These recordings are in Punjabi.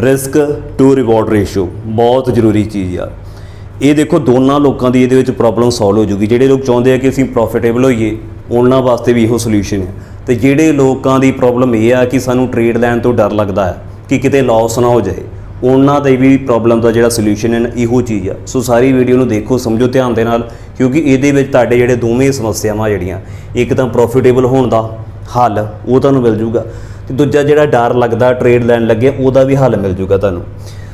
ਰਿਸਕ ਟੂ ਰਿਵਾਰਡ ਰੇਸ਼ੋ ਬਹੁਤ ਜ਼ਰੂਰੀ ਚੀਜ਼ ਆ। ਇਹ ਦੇਖੋ ਦੋਨਾਂ ਲੋਕਾਂ ਦੀ ਇਹਦੇ ਵਿੱਚ ਪ੍ਰੋਬਲਮ ਸੋਲਵ ਹੋ ਜੂਗੀ। ਜਿਹੜੇ ਲੋਕ ਚਾਹੁੰਦੇ ਆ ਕਿ ਅਸੀਂ ਪ੍ਰੋਫਿਟੇਬਲ ਹੋਈਏ, ਉਹਨਾਂ ਵਾਸਤੇ ਵੀ ਇਹੋ ਸੋਲੂਸ਼ਨ ਹੈ ਤੇ ਜਿਹੜੇ ਲੋਕਾਂ ਦੀ ਪ੍ਰੋਬਲਮ ਇਹ ਆ ਕਿ ਸਾਨੂੰ ਟ੍ਰੇਡ ਲੈਣ ਤੋਂ ਡਰ ਲੱਗਦਾ ਹੈ ਕਿ ਕਿਤੇ ਲਾਸ ਨਾ ਹੋ ਜਾਏ, ਉਹਨਾਂ ਦੇ ਵੀ ਪ੍ਰੋਬਲਮ ਦਾ ਜਿਹੜਾ ਸੋਲੂਸ਼ਨ ਹੈ ਨਾ, ਇਹੋ ਚੀਜ਼ ਆ। ਸੋ ਸਾਰੀ ਵੀਡੀਓ ਨੂੰ ਦੇਖੋ, ਸਮਝੋ ਧਿਆਨ ਦੇ ਨਾਲ, ਕਿਉਂਕਿ ਇਹਦੇ ਵਿੱਚ ਤੁਹਾਡੇ ਜਿਹੜੇ ਦੋਵੇਂ ਸਮੱਸਿਆਵਾਂ ਜਿਹੜੀਆਂ, ਇੱਕ ਤਾਂ ਪ੍ਰੋਫਿਟੇਬਲ ਹੋਣ ਦਾ ਹੱਲ, ਉਹ ਤੁਹਾਨੂੰ ਮਿਲ ਜੂਗਾ। ਤੇ ਦੂਜਾ ਜਿਹੜਾ ਡਰ ਲੱਗਦਾ ਟ੍ਰੇਡ ਲੈਣ ਲੱਗੇ, ਉਹਦਾ ਵੀ ਹੱਲ ਮਿਲ ਜੂਗਾ ਤੁਹਾਨੂੰ।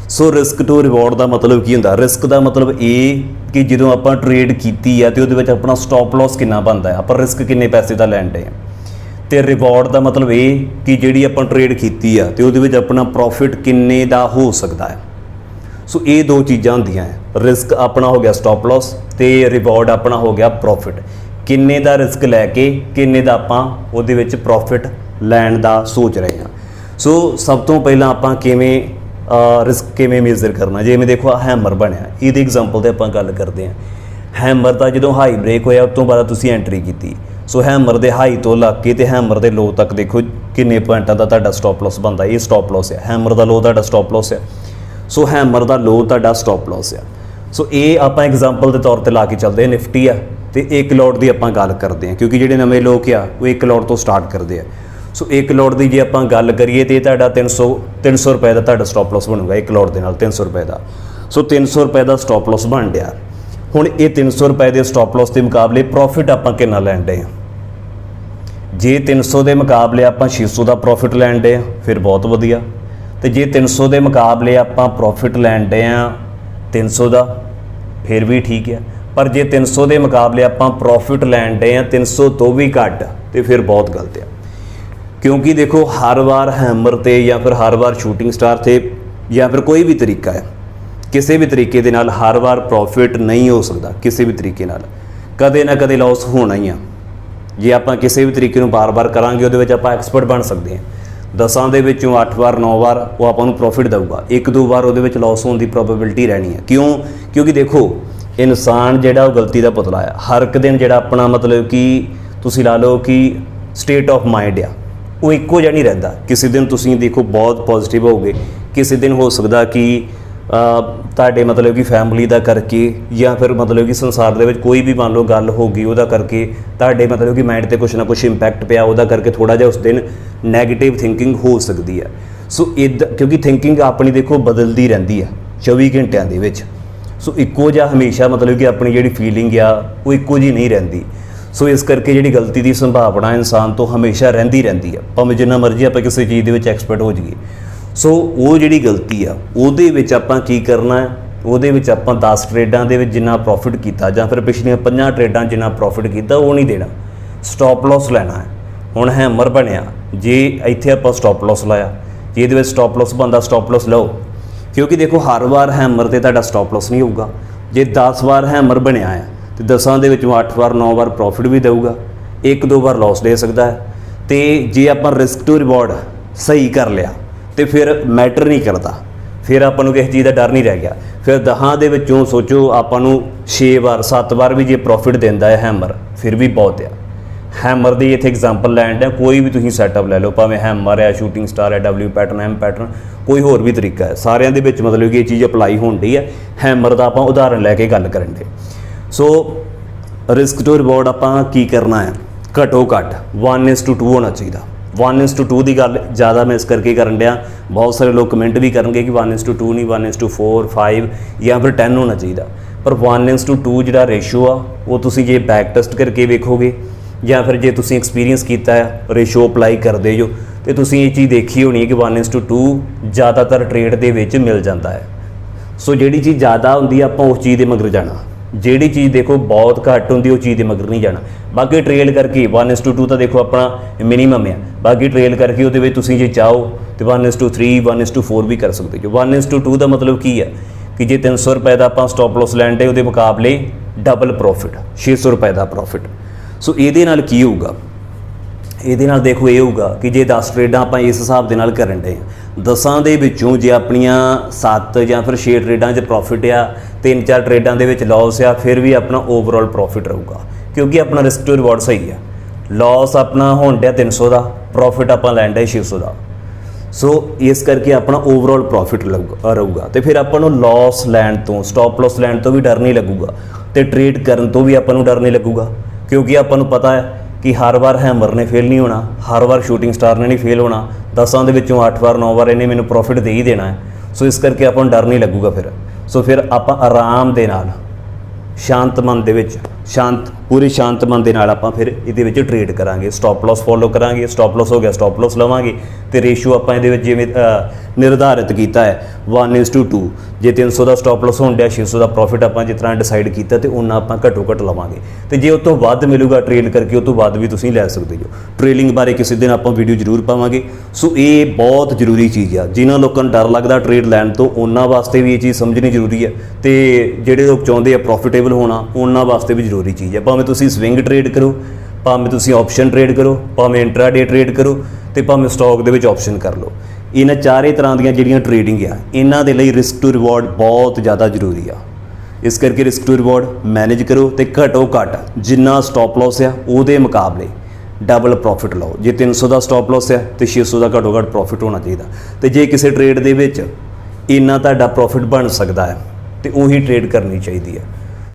ਸੋ ਰਿਸਕ ਟੂ ਰਿਵਾਰਡ ਦਾ ਮਤਲਬ ਕੀ ਹੁੰਦਾ? ਰਿਸਕ ਦਾ ਮਤਲਬ ਇਹ ਕਿ ਜਦੋਂ ਆਪਾਂ ਟ੍ਰੇਡ ਕੀਤੀ ਆ ਤੇ ਉਹਦੇ ਵਿੱਚ ਆਪਣਾ ਸਟਾਪ ਲਾਸ ਕਿੰਨਾ ਬਣਦਾ ਹੈ? ਆਪਾਂ ਰਿਸਕ ਕਿੰਨੇ ਪੈਸੇ ਦਾ ਲੈਣ ਦੇ ਆ? ਤੇ ਰਿਵਾਰਡ ਦਾ ਮਤਲਬ ਇਹ ਕਿ ਜਿਹੜੀ ਆਪਾਂ ਟ੍ਰੇਡ ਕੀਤੀ ਆ ਤੇ ਉਹਦੇ ਵਿੱਚ ਆਪਣਾ ਪ੍ਰੋਫਿਟ ਕਿੰਨੇ ਦਾ ਹੋ ਸਕਦਾ ਹੈ? ਸੋ ਇਹ ਦੋ ਚੀਜ਼ਾਂ ਹੁੰਦੀਆਂ ਹੈ। ਰਿਸਕ ਆਪਣਾ ਹੋ ਗਿਆ ਸਟਾਪ ਲਾਸ ਤੇ ਰਿਵਾਰਡ ਆਪਣਾ ਹੋ ਗਿਆ ਪ੍ਰੋਫਿਟ ਕਿੰਨੇ ਦਾ ਰਿਸਕ ਲੈ ਕੇ, ਕਿੰਨੇ ਦਾ ਆਪਾਂ ਉਹਦੇ ਵਿੱਚ ਪ੍ਰੋਫਿਟ ਲੈਣ ਦਾ ਸੋਚ ਰਹੇ ਹਾਂ। ਸੋ ਸਭ ਤੋਂ ਪਹਿਲਾਂ ਆਪਾਂ ਕਿਵੇਂ ਰਿਸਕ ਕਿਵੇਂ ਮੇਜ਼ਰ ਕਰਨਾ? ਜਿਵੇਂ ਦੇਖੋ ਹੈਮਰ ਬਣਿਆ। ਇਹਦੀ ਐਗਜ਼ਾਮਪਲ ਤੇ ਆਪਾਂ ਗੱਲ ਕਰਦੇ ਹਾਂ। ਹੈਮਰ ਦਾ ਜਦੋਂ ਹਾਈ ਬ੍ਰੇਕ ਹੋਇਆ, ਉਸ ਤੋਂ ਬਾਅਦ ਤੁਸੀਂ ਐਂਟਰੀ ਕੀਤੀ। ਸੋ ਹੈਮਰ ਦੇ ਹਾਈ ਤੋਂ ਲੱਗ ਕੇ ਤੇ ਹੈਮਰ ਦੇ ਲੋ ਤੱਕ ਦੇਖੋ ਕਿੰਨੇ ਪੁਆਇੰਟਾਂ ਦਾ ਤੁਹਾਡਾ ਸਟਾਪ ਲਾਸ ਬਣਦਾ। ਇਹ ਸਟਾਪ ਲਾਸ ਹੈ ਹੈਮਰ ਦਾ ਲੋ ਤੁਹਾਡਾ ਸਟਾਪ ਲਾਸ ਹੈ ਸੋ ਹੈਮਰ ਦਾ ਲੋ ਤੁਹਾਡਾ ਸਟਾਪ ਲਾਸ ਆ। ਸੋ ਇਹ ਆਪਾਂ ਐਗਜ਼ਾਮਪਲ ਦੇ ਤੌਰ ਤੇ ਲਾ ਕੇ ਚੱਲਦੇ ਹਾਂ। ਨਿਫਟੀ ਆ। ਤੇ 1 ਲੋਟ ਦੀ ਆਪਾਂ ਗੱਲ ਕਰਦੇ ਹਾਂ। ਕਿਉਂਕਿ ਜਿਹੜੇ ਨਵੇਂ ਲੋਕ ਆ, ਉਹ 1 ਲੋਟ ਤੋਂ ਸਟਾਰਟ ਕਰਦੇ ਆ। ਸੋ 1 ਲੋਟ ਦੀ ਜੇ ਆਪਾਂ ਗੱਲ ਕਰੀਏ ਤੇ ਇਹ ਤੁਹਾਡਾ 300 300 ਰੁਪਏ ਦਾ ਤੁਹਾਡਾ ਸਟਾਪ ਲਾਸ ਬਣੂਗਾ 1 ਲੋਟ ਦੇ ਨਾਲ 300 ਰੁਪਏ ਦਾ। ਸੋ 300 ਰੁਪਏ ਦਾ ਸਟਾਪ ਲਾਸ ਬਣ ਗਿਆ ਹੁਣ ਇਹ 300 ਰੁਪਏ ਦੇ ਸਟਾਪ ਲਾਸ ਦੇ ਮੁਕਾਬਲੇ ਪ੍ਰੋਫਿਟ ਆਪਾਂ ਕਿੰਨਾ ਲੈਣ ਦੇ ਆ ਜੇ 300 ਦੇ ਮੁਕਾਬਲੇ ਆਪਾਂ 600 ਦਾ ਪ੍ਰੋਫਿਟ ਲੈਣ ਦੇ ਆ ਫਿਰ ਬਹੁਤ ਵਧੀਆ। ਤੇ ਜੇ 300 ਦੇ ਮੁਕਾਬਲੇ ਆਪਾਂ ਪ੍ਰੋਫਿਟ ਲੈਣ ਦੇ ਆ 300 ਦਾ, ਫਿਰ ਵੀ ਠੀਕ ਹੈ। ਪਰ ਜੇ 300 ਦੇ ਮੁਕਾਬਲੇ ਆਪਾਂ ਪ੍ਰੋਫਿਟ ਲੈਣ ਦੇ ਆ 300 ਤੋਂ ਵੀ ਘੱਟ, ਤੇ ਫਿਰ ਬਹੁਤ ਗਲਤ ਆ ਕਿਉਂਕਿ ਦੇਖੋ, ਹਰ ਵਾਰ ਹੈਮਰ ਤੇ ਜਾਂ ਫਿਰ ਹਰ ਵਾਰ ਸ਼ੂਟਿੰਗ ਸਟਾਰ ਤੇ ਜਾਂ ਫਿਰ ਕੋਈ ਵੀ ਤਰੀਕਾ ਹੈ, ਕਿਸੇ ਵੀ ਤਰੀਕੇ ਦੇ ਨਾਲ ਹਰ ਵਾਰ ਪ੍ਰੋਫਿਟ ਨਹੀਂ ਹੋ ਸਕਦਾ, ਕਿਸੇ ਵੀ ਤਰੀਕੇ ਨਾਲ। ਕਦੇ ਨਾ ਕਦੇ ਲਾਸ ਹੋਣਾ ਹੀ ਆ। ਜੇ ਆਪਾਂ ਕਿਸੇ ਵੀ ਤਰੀਕੇ ਨੂੰ ਬਾਰ-ਬਾਰ ਕਰਾਂਗੇ, ਉਹਦੇ ਵਿੱਚ ਆਪਾਂ ਐਕਸਪਰਟ ਬਣ ਸਕਦੇ ਹਾਂ। ਦਸਾਂ ਦੇ ਵਿੱਚੋਂ 8 ਵਾਰ 9 ਵਾਰ ਉਹ ਆਪਾਂ ਨੂੰ ਪ੍ਰੋਫਿਟ ਦੇਊਗਾ। ਇੱਕ ਦੋ ਵਾਰ ਉਹਦੇ ਵਿੱਚ ਲਾਸ ਹੋਣ ਦੀ ਪ੍ਰੋਬੇਬਿਲਟੀ ਰਹਿਣੀ ਹੈ। ਕਿਉਂ? ਕਿਉਂਕਿ ਦੇਖੋ, ਇਨਸਾਨ ਜਿਹੜਾ ਉਹ ਗਲਤੀ ਦਾ ਪੁਤਲਾ ਹੈ ਹਰ ਇੱਕ ਦਿਨ ਜਿਹੜਾ ਆਪਣਾ ਮਤਲਬ ਕਿ ਤੁਸੀਂ ਲਾ ਲਓ ਕਿ ਸਟੇਟ ਆਫ ਮਾਈਂਡ ਆ। ਉਹ ਇੱਕੋ ਜਿਹਾ ਨਹੀਂ ਰਹਿੰਦਾ। ਕਿਸੇ ਦਿਨ ਤੁਸੀਂ ਦੇਖੋ ਬਹੁਤ ਪੋਜ਼ਿਟਿਵ ਹੋਗੇ ਕਿਸੇ ਦਿਨ ਹੋ ਸਕਦਾ ਕਿ ਤੁਹਾਡੇ ਮਤਲਬ ਕਿ ਫੈਮਿਲੀ ਦਾ ਕਰਕੇ ਜਾਂ ਫਿਰ ਮਤਲਬ ਕਿ ਸੰਸਾਰ ਦੇ ਵਿੱਚ ਕੋਈ ਵੀ ਮੰਨ ਲਓ ਗੱਲ ਹੋ ਗਈ, ਉਹਦਾ ਕਰਕੇ ਤੁਹਾਡੇ ਮਤਲਬ ਕਿ ਮਾਈਂਡ ਤੇ ਕੁਝ ਨਾ ਕੁਝ ਇੰਪੈਕਟ ਪਿਆ, ਉਹਦਾ ਕਰਕੇ ਥੋੜਾ ਜਿਹਾ ਉਸ ਦਿਨ 네ਗੇਟਿਵ ਥਿੰਕਿੰਗ ਹੋ ਸਕਦੀ ਹੈ। ਸੋ ਇਦਾਂ ਕਿਉਂਕਿ ਥਿੰਕਿੰਗ ਆਪਣੀ ਦੇਖੋ ਬਦਲਦੀ ਰਹਿੰਦੀ ਹੈ 24 ਘੰਟਿਆਂ ਦੇ ਵਿੱਚ। ਸੋ ਇੱਕੋ ਜਿਹਾ ਹਮੇਸ਼ਾ ਮਤਲਬ ਕਿ ਆਪਣੀ ਜਿਹੜੀ ਫੀਲਿੰਗ ਆ, ਉਹ ਇੱਕੋ ਜੀ ਨਹੀਂ ਰਹਿੰਦੀ। ਸੋ ਇਸ ਕਰਕੇ ਜਿਹੜੀ ਗਲਤੀ ਦੀ ਸੰਭਾਵਨਾ ਇਨਸਾਨ ਤੋਂ ਹਮੇਸ਼ਾ ਰਹਿੰਦੀ ਰਹਿੰਦੀ ਆ, ਭਾਵੇਂ ਜਿੰਨਾ ਮਰਜ਼ੀ ਆਪਾਂ ਕਿਸੇ ਚੀਜ਼ ਦੇ ਵਿੱਚ ਐਕਸਪਰਟ ਹੋ ਜਾਈਏ। ਸੋ ਉਹ ਜਿਹੜੀ ਗਲਤੀ ਆ, ਉਹਦੇ ਵਿੱਚ ਆਪਾਂ ਕੀ ਕਰਨਾ ਹੈ? ਉਹਦੇ ਵਿੱਚ ਆਪਾਂ 10 ਟ੍ਰੇਡਾਂ ਦੇ ਵਿੱਚ ਜਿੰਨਾ ਪ੍ਰੋਫਿਟ ਕੀਤਾ ਜਾਂ ਫਿਰ ਪਿਛਲੀਆਂ 50 ਟ੍ਰੇਡਾਂ ਜਿੰਨਾ ਪ੍ਰੋਫਿਟ ਕੀਤਾ, ਉਹ ਨਹੀਂ ਦੇਣਾ। ਸਟਾਪ ਲਾਸ ਲੈਣਾ ਹੈ। ਹੁਣ ਹੈਮਰ ਬਣਿਆ। ਜੇ ਇੱਥੇ ਆਪਾਂ ਸਟਾਪ ਲਾਸ ਲਾਇਆ, ਜੇ ਇਹਦੇ ਵਿੱਚ ਸਟਾਪ ਲਾਸ ਬੰਦਾ ਸਟਾਪ ਲਾਸ ਲਓ। ਕਿਉਂਕਿ ਦੇਖੋ, ਹਰ ਵਾਰ ਹੈਮਰ ਤੇ ਤੁਹਾਡਾ ਸਟਾਪ ਲਾਸ ਨਹੀਂ ਹੋਊਗਾ। ਜੇ 10 ਵਾਰ ਹੈਮਰ ਬਣਿਆ ਆ ਤੇ 10 ਦੇ ਵਿੱਚੋਂ 8 ਵਾਰ 9 ਵਾਰ ਪ੍ਰੋਫਿਟ ਵੀ ਦੇਊਗਾ, ਇੱਕ ਦੋ ਵਾਰ ਲਾਸ ਦੇ ਸਕਦਾ ਹੈ। ਤੇ ਜੇ ਆਪਾਂ ਰਿਸਕ ਟੂ ਰਿਵਾਰਡ ਸਹੀ ਕਰ ਲਿਆ, ਤੇ ਫਿਰ ਮੈਟਰ ਨਹੀਂ ਕਰਦਾ। ਫਿਰ ਆਪਾਂ ਨੂੰ ਕਿਸੇ ਚੀਜ਼ ਦਾ ਡਰ ਨਹੀਂ ਰਹਿ ਗਿਆ। ਫਿਰ ਦਹਾਂ ਦੇ ਵਿੱਚੋਂ ਸੋਚੋ, ਆਪਾਂ ਨੂੰ 6 ਵਾਰ 7 ਵਾਰ ਵੀ ਜੇ ਪ੍ਰੋਫਿਟ ਦਿੰਦਾ ਹੈ ਹੈਮਰ ਫਿਰ ਵੀ ਬਹੁਤ ਆ। ਹੈਮਰ ਦੀ ਇੱਥੇ ਐਗਜ਼ਾਮਪਲ ਲੈਣ ਦਾ ਕੋਈ ਵੀ ਤੁਸੀਂ ਸੈਟਅਪ ਲੈ ਲਓ, ਭਾਵੇਂ ਹੈਮਰ ਹੈ ਸ਼ੂਟਿੰਗ ਸਟਾਰ ਹੈ ਡਬਲਯੂ ਪੈਟਰਨ ਐਮ ਪੈਟਰਨ ਕੋਈ ਹੋਰ ਵੀ ਤਰੀਕਾ ਹੈ। ਸਾਰਿਆਂ ਦੇ ਵਿੱਚ ਮਤਲਬ ਕਿ ਇਹ ਚੀਜ਼ ਅਪਲਾਈ ਹੋਣ ਡਈ ਹੈ। ਹੈਮਰ ਦਾ ਆਪਾਂ ਉਦਾਹਰਨ ਲੈ ਕੇ ਗੱਲ ਕਰਨ ਦੇ। ਸੋ ਰਿਸਕ ਟੂ ਰਿਵਾਰਡ ਆਪਾਂ ਕੀ ਕਰਨਾ ਹੈ? ਘਟੋ ਘਟ 1:2 ਹੋਣਾ ਚਾਹੀਦਾ। 1:2 ਦੀ ਗੱਲ ਜ਼ਿਆਦਾ ਮੈਂ ਇਸ ਕਰਕੇ ਕਰਨ ਡਿਆ। ਬਹੁਤ ਸਾਰੇ ਲੋਕ ਕਮੈਂਟ ਵੀ ਕਰਨਗੇ ਕਿ 1:2 ਨਹੀਂ 1:4 5 ਜਾਂ ਫਿਰ 10 ਹੋਣਾ ਚਾਹੀਦਾ। ਪਰ 1:2 ਜਿਹੜਾ ਰੇਸ਼ੋ ਆ, ਉਹ ਤੁਸੀਂ ਜੇ ਬੈਕ ਟੈਸਟ ਕਰਕੇ ਵੇਖੋਗੇ ਜਾਂ ਫਿਰ ਜੇ ਤੁਸੀਂ ਐਕਸਪੀਰੀਅੰਸ ਕੀਤਾ ਹੈ ਰੇਸ਼ੋ ਅਪਲਾਈ ਕਰਦੇ ਜੋ, ਤੇ ਤੁਸੀਂ ਇਹ ਚੀਜ਼ ਦੇਖੀ ਹੋਣੀ ਹੈ ਕਿ 1:2 ਜ਼ਿਆਦਾਤਰ ਟ੍ਰੇਡ ਦੇ ਵਿੱਚ ਮਿਲ ਜਾਂਦਾ ਹੈ। ਸੋ ਜਿਹੜੀ ਚੀਜ਼ ਜ਼ਿਆਦਾ ਹੁੰਦੀ ਆ, ਆਪਾਂ ਉਸ ਚੀਜ਼ ਦੇ ਮਗਰ ਜਾਣਾ। ਜਿਹੜੀ ਚੀਜ਼ ਦੇਖੋ ਬਹੁਤ ਘੱਟ ਹੁੰਦੀ, ਉਹ ਚੀਜ਼ ਦੇ ਮਗਰ ਨਹੀਂ ਜਾਣਾ। ਬਾਕੀ ਟ੍ਰੇਲ ਕਰਕੇ 1:2 ਤਾਂ ਦੇਖੋ ਆਪਣਾ ਮਿਨੀਮਮ ਹੈ ਬਾਕੀ ਟ੍ਰੇਲ ਕਰਕੇ ਉਹਦੇ ਵਿੱਚ ਤੁਸੀਂ ਜੇ ਚਾਹੋ ਤੇ 1:3 1:4 ਵੀ ਕਰ ਸਕਦੇ ਹੋ। 1:2 ਦਾ ਮਤਲਬ ਕੀ ਹੈ ਕਿ ਜੇ 300 ਰੁਪਏ ਦਾ ਆਪਾਂ ਸਟਾਪ ਲਾਸ ਲੈਣ ਦੇ ਉਹਦੇ ਮੁਕਾਬਲੇ ਡਬਲ ਪ੍ਰੋਫਿਟ 600 ਰੁਪਏ ਦਾ ਪ੍ਰੋਫਿਟ ਸੋ ਇਹਦੇ ਨਾਲ ਕੀ ਹੋਊਗਾ? ਇਹਦੇ ਨਾਲ ਦੇਖੋ ਇਹ ਹੋਊਗਾ ਕਿ ਜੇ 10 ਟ੍ਰੇਡਾਂ ਆਪਾਂ ਇਸ ਹਿਸਾਬ ਦੇ ਨਾਲ ਕਰਨ ਦੇ ਆ। ਦਸਾਂ ਦੇ ਵਿੱਚੋਂ ਜੇ ਆਪਣੀਆਂ 7 ਜਾਂ ਫਿਰ 6 ਟ੍ਰੇਡਾਂ 'ਚ ਪ੍ਰੋਫਿਟ ਆ 3-4 ਟ੍ਰੇਡਾਂ ਦੇ ਵਿੱਚ ਲਾਸ ਆ, ਫਿਰ ਵੀ ਆਪਣਾ ਓਵਰਆਲ ਪ੍ਰੋਫਿਟ ਰਹੂਗਾ। ਕਿਉਂਕਿ ਆਪਣਾ ਰਿਸਕ ਟੂ ਰਿਵਾਰਡ ਸਹੀ ਆ। ਲਾਸ ਆਪਣਾ ਹੋਣ ਡਿਆ 300 ਦਾ ਪ੍ਰੋਫਿਟ ਆਪਾਂ ਲੈਣ ਡਿਆ 600 ਦਾ। ਸੋ ਇਸ ਕਰਕੇ ਆਪਣਾ ਓਵਰਆਲ ਪ੍ਰੋਫਿਟ ਰਹੂਗਾ। ਤੇ ਫਿਰ ਆਪਾਂ ਨੂੰ ਲਾਸ ਲੈਣ ਤੋਂ ਸਟਾਪ ਲਾਸ ਲੈਣ ਤੋਂ ਵੀ ਡਰ ਨਹੀਂ ਲੱਗੂਗਾ। ਤੇ ਟ੍ਰੇਡ ਕਰਨ ਤੋਂ ਵੀ ਆਪਾਂ ਨੂੰ ਡਰ ਨਹੀਂ ਲੱਗੂਗਾ। ਕਿਉਂਕਿ ਆਪਾਂ ਨੂੰ ਪਤਾ ਹੈ ਕਿ ਹਰ ਵਾਰ ਹੈਮਰ ਨੇ ਫੇਲ ਨਹੀਂ ਹੋਣਾ, ਹਰ ਵਾਰ ਸ਼ੂਟਿੰਗ ਸਟਾਰ ਨੇ ਨਹੀਂ ਫੇਲ ਹੋਣਾ। 10ਾਂ ਦੇ ਵਿੱਚੋਂ 8 ਵਾਰ 9 ਵਾਰ ਇਹਨੇ ਮੈਨੂੰ ਪ੍ਰੋਫਿਟ ਦੇ ਹੀ ਦੇਣਾ ਹੈ। ਸੋ ਇਸ ਕਰਕੇ ਆਪਾਂ ਨੂੰ ਡਰ ਨਹੀਂ ਲੱਗੂਗਾ ਫਿਰ। ਸੋ ਫਿਰ ਆਪਾਂ ਆਰਾਮ ਦੇ ਨਾਲ ਸ਼ਾਂਤ ਮਨ ਦੇ ਵਿੱਚ ਸ਼ਾਂਤ, ਪੂਰੇ ਸ਼ਾਂਤ ਮਨ ਦੇ ਨਾਲ ਆਪਾਂ ਫਿਰ ਇਹਦੇ ਵਿੱਚ ਟ੍ਰੇਡ ਕਰਾਂਗੇ। ਸਟਾਪ ਲਾਸ ਫੋਲੋ ਕਰਾਂਗੇ ਸਟਾਪ ਲਾਸ ਹੋ ਗਿਆ ਸਟਾਪ ਲਾਸ ਲਵਾਂਗੇ। ਤੇ ਰੇਸ਼ੋ ਆਪਾਂ ਇਹਦੇ ਵਿੱਚ ਜਿਵੇਂ ਨਿਰਧਾਰਿਤ ਕੀਤਾ ਹੈ 1:2 ਜੇ 300 ਦਾ ਸਟਾਪ ਲਾਸ ਹੋਣ ਡਿਆ 600 ਦਾ ਪ੍ਰੋਫਿਟ ਆਪਾਂ ਜਿਸ ਤਰ੍ਹਾਂ ਡਿਸਾਈਡ ਕੀਤਾ ਤੇ ਉਹਨਾਂ ਆਪਾਂ ਘੱਟੋ ਘੱਟ ਲਵਾਂਗੇ। ਤੇ ਜੇ ਉਸ ਤੋਂ ਵੱਧ ਮਿਲੂਗਾ ਟ੍ਰੇਡ ਕਰਕੇ ਉਸ ਤੋਂ ਵੱਧ ਵੀ ਤੁਸੀਂ ਲੈ ਸਕਦੇ ਹੋ। ਟ੍ਰੇਲਿੰਗ ਬਾਰੇ ਕਿਸੇ ਦਿਨ ਆਪਾਂ ਵੀਡੀਓ ਜ਼ਰੂਰ ਪਾਵਾਂਗੇ। ਸੋ ਇਹ ਬਹੁਤ ਜ਼ਰੂਰੀ ਚੀਜ਼ ਆ। ਜਿਨ੍ਹਾਂ ਲੋਕਾਂ ਨੂੰ ਡਰ ਲੱਗਦਾ ਟ੍ਰੇਡ ਲੈਣ ਤੋਂ, ਉਹਨਾਂ ਵਾਸਤੇ ਵੀ ਇਹ ਚੀਜ਼ ਸਮਝਣੀ ਜ਼ਰੂਰੀ ਹੈ। ਤੇ ਜਿਹੜੇ ਲੋਕ ਚਾਹੁੰਦੇ ਆ ਪ੍ਰੋਫਿਟੇਬਲ ਹੋਣਾ, ਉਹਨਾਂ ਵਾਸਤੇ ਵੀ ਜ਼ਰੂਰੀ ਚੀਜ਼ ਹੈ। ਭਾਵੇਂ ਤੁਸੀਂ ਸਵਿੰਗ ਟ੍ਰੇਡ ਕਰੋ, ਭਾਵੇਂ ਤੁਸੀਂ ਆਪਸ਼ਨ ਟ੍ਰੇਡ ਕਰੋ, ਭਾਵੇਂ ਇੰਟਰਾਡੇ ਟ੍ਰੇਡ ਕਰੋ ਤੇ ਭਾਵੇਂ ਸਟਾਕ ਦੇ ਵਿੱਚ ਆਪਸ਼ਨ ਕਰ ਲਓ। ਇਹਨਾਂ ਚਾਰੇ ਤਰ੍ਹਾਂ ਦੀਆਂ ਜਿਹੜੀਆਂ ਟ੍ਰੇਡਿੰਗ ਆ, ਇਹਨਾਂ ਦੇ ਲਈ ਰਿਸਕ ਟੂ ਰਿਵਾਰਡ ਬਹੁਤ ਜ਼ਿਆਦਾ ਜ਼ਰੂਰੀ ਆ। ਇਸ ਕਰਕੇ ਰਿਸਕ ਟੂ ਰਿਵਾਰਡ ਮੈਨੇਜ ਕਰੋ ਤੇ ਘਟੋ ਘਟ ਜਿੰਨਾ ਸਟਾਪ ਲਾਸ ਆ, ਉਹਦੇ ਮੁਕਾਬਲੇ ਡਬਲ ਪ੍ਰੋਫਿਟ ਲਓ। ਜੇ 300 ਦਾ ਸਟਾਪ ਲਾਸ ਹੈ ਤੇ 600 ਦਾ ਘਟੋ ਘਟ ਪ੍ਰੋਫਿਟ ਹੋਣਾ ਚਾਹੀਦਾ। ਤੇ ਜੇ ਕਿਸੇ ਟ੍ਰੇਡ ਦੇ ਵਿੱਚ ਇੰਨਾ ਤੁਹਾਡਾ ਪ੍ਰੋਫਿਟ ਬਣ ਸਕਦਾ ਹੈ, ਤੇ ਉਹੀ ਟ੍ਰੇਡ ਕਰਨੀ ਚਾਹੀਦੀ ਹੈ।